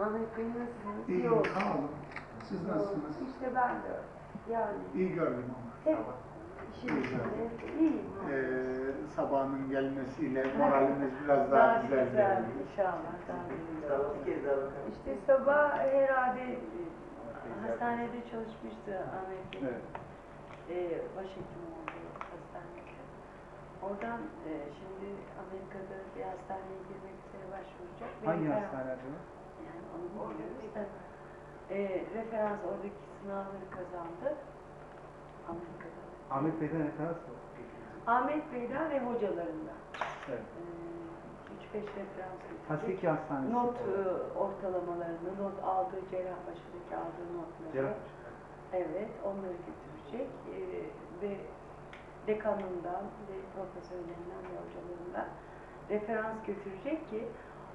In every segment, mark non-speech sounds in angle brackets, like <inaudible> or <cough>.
Ahmet Bey nasılsınız? İyi İyi, oldu. sağ olun. Siz nasılsınız? İşte ben de yani İyi gördüm ama. hep işin İyi içinde iyiyim. Ee, sabahın gelmesiyle moralimiz biraz daha, Daha güzel. güzel geldi. inşallah. Daha güzel. Tamam, bir kez daha bakalım. İşte sabah herhalde e, hastanede çalışmıştı Ahmet Bey. Evet. Ee, başhekim oldu. Oradan e, şimdi Amerika'da bir hastaneye girmek üzere başvuracak. Hangi Benim- hastane acaba? Yani onu bilmiyoruz da. E, referans oradaki sınavları kazandı. Amerika'da. Ahmet Bey'den referans mı? Ahmet Bey'den ve hocalarından. Evet. E, 3-5 referans. Haseki Hastanesi. Not e, ortalamalarını, not aldığı Cerrahpaşa'daki aldığı notları. Cerrahpaşa. Evet, onları götürecek e, ve dekanından ve profesörlerinden ve hocalarından referans götürecek ki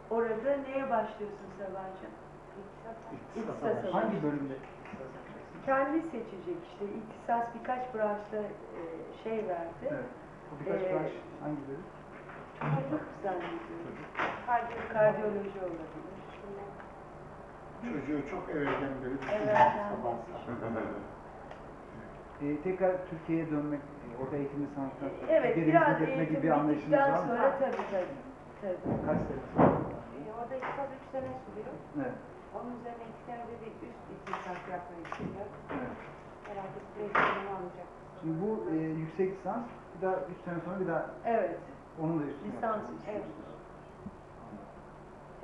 orada neye başlıyorsun Sabahcığım? İktisat. Hangi bölümde? Kendi seçecek işte. İhtisas birkaç branşta e, şey verdi. Evet. Bu birkaç Ee, branş hangi bölüm? Çok zannediyorum. Kardiyo- Kardiyoloji olabilir. Çocuğu çok evvelden beri düşünüyorum Evvelden <laughs> Ee, tekrar Türkiye'ye dönmek, e, orada eğitimli sanatlar, Evet, Türkiye'de biraz etme gibi anlayışınız var mı? sonra tabii tabii. tabii. Kaç sene? Ee, Orada iktisat 3 sene sürüyor. Evet. Onun üzerine 2 senede bir üst iktisat yapmayı istiyor. evet. Herhalde süreçlerini alacak. Şimdi bu e, yüksek lisans, bir daha 3 sene sonra bir daha Evet. onun da üstüne Lisans yapacaksınız. istiyorsunuz.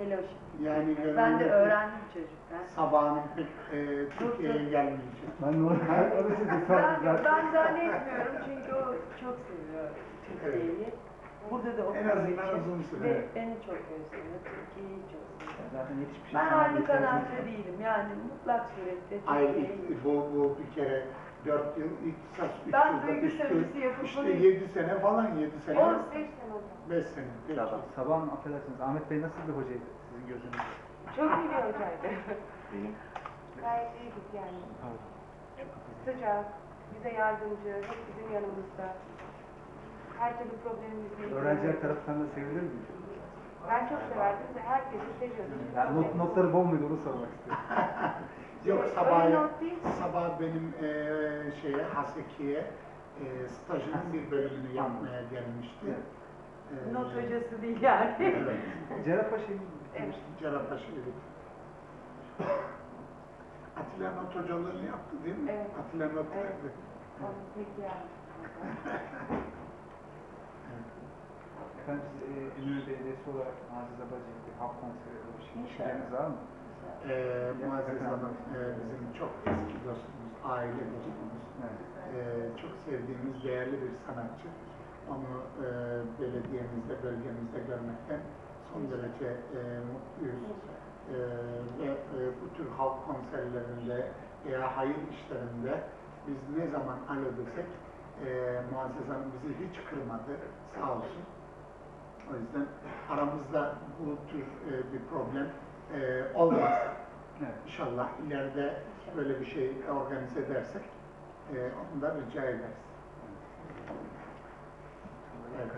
Fellowship. Yani Ben de öğrendim çocuklar. Sabahın pek e, Türkiye'ye gelmeyecek. Ben normal, orası Ben, lisans zaten. ben zannetmiyorum çünkü o çok seviyor Türkiye'yi. Burada da En azından uzun süre. ve beni çok özlüyor. Türkiye'yi çok seviyor. Zaten yetişmiş Ben insanlar aynı yeterli. kanatta değilim. Yani mutlak surette Ay Türkiye'yi bu, bu bir kere 4 yıl iktisat 3 Ben yılda duygu üstü, sömürüsü yapıp işte bunu- 7 sene falan 7 sene 15 sene oldu. 5 sene. Peki. Sabah. Sabahın affedersiniz, Ahmet Bey nasıl bir hocaydı sizin gözünüzde? Çok iyi bir hocaydı. Benim Gayet iyiydik yani. Sıcak, bize yardımcı, hep bizim yanımızda. Her türlü problemimizi Öğrenciler tarafından da sevilir mi? Ben çok severdim ve herkesi seviyordum. Yani not, notları bol muydu onu sormak istiyorum. <laughs> Yok sabah sabah benim eee şeye Haseki'ye eee stajının bir bölümünü yapmaya gelmişti. Evet. Eee, not hocası değil yani. Evet. <laughs> Cerrahpaşa'yı Evet. bitirmiştiniz? Cerrahpaşa'ydı. Atilla Not hocalığını yaptı değil mi? Evet. Atilla Not Evet. evet. Peki yani. <laughs> Efendim siz e, Ünlü Belediyesi olarak Aziz Abacı bir halk konseri düşünceleriniz var mı? Eee Muazzez Hanım eee, bizim çok eski dostumuz, aile dostumuz. Evet. Eee, çok sevdiğimiz değerli bir sanatçı. Onu eee, belediyemizde, bölgemizde görmekten son derece eee, mutluyuz. Eee, ve eee, bu tür halk konserlerinde veya hayır işlerinde biz ne zaman alo desek eee Muazzez Hanım bizi hiç kırmadı, sağ olsun. O yüzden aramızda bu tür eee, bir problem eee, olmaz. Evet. İnşallah ileride böyle bir şey organize edersek e, onu da rica ederiz. Evet.